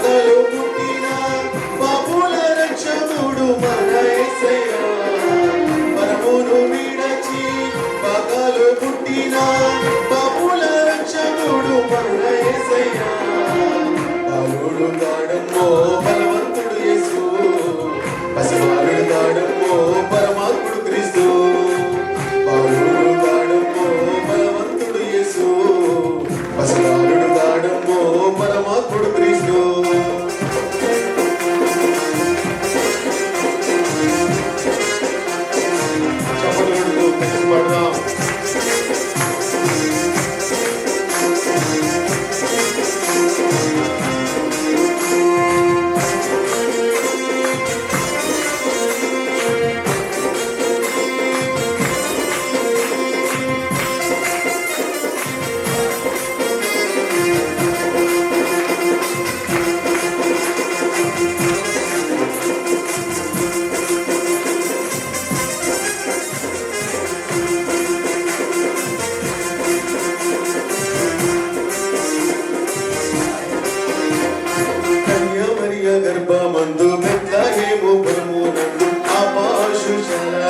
పాపలు పుట్టిన పాపుల రక్షకుడు మన పరమును విడచి పాపలు పుట్టిన పాపుల రక్షకుడు మన పలుడు గాడమ్మో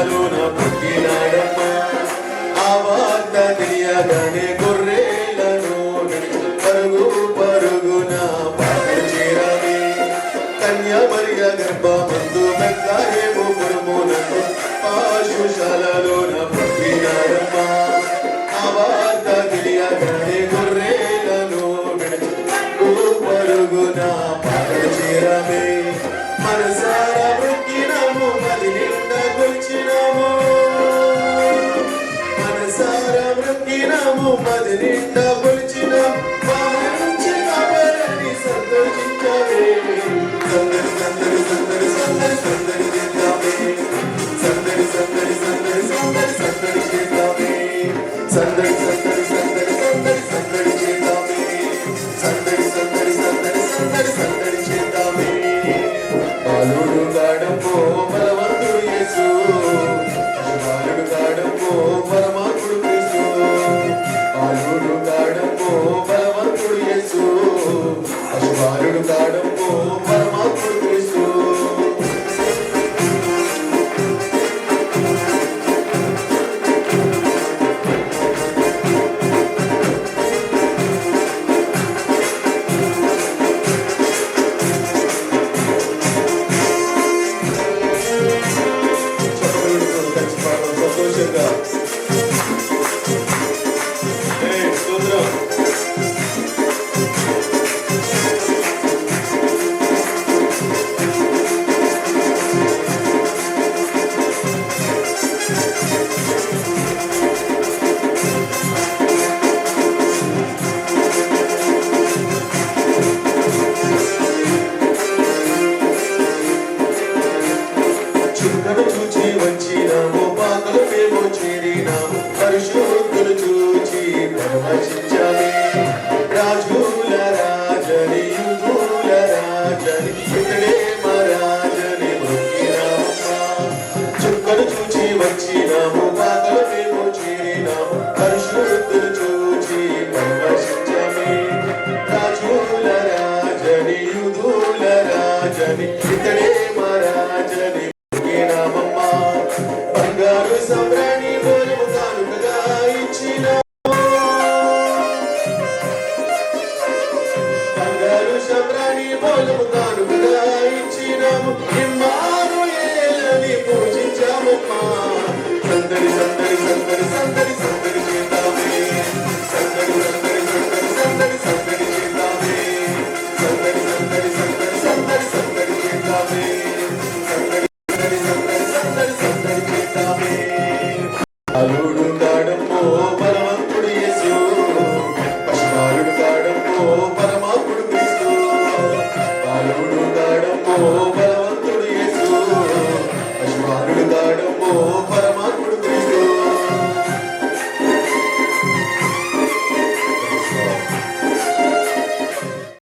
పుట్టినారున పుట్టినాడట ఆ వార్త తెలియదనే గొర్రెలను పరుగు పరుగున పాట చేరాలి. కన్యామరియ గర్భమందు మెత్తాయేమో పురమునకు పాశుశాలలో Sarinda Bhu Ajuda o povo చుక్కను చూచి వచ్చినాము పాకలు మేము చేరినాము పరిశుద్ధులు చూచి ప్రవచించాలి. రాజుల రాజని యుగుల రాజని. ఇతడే sobre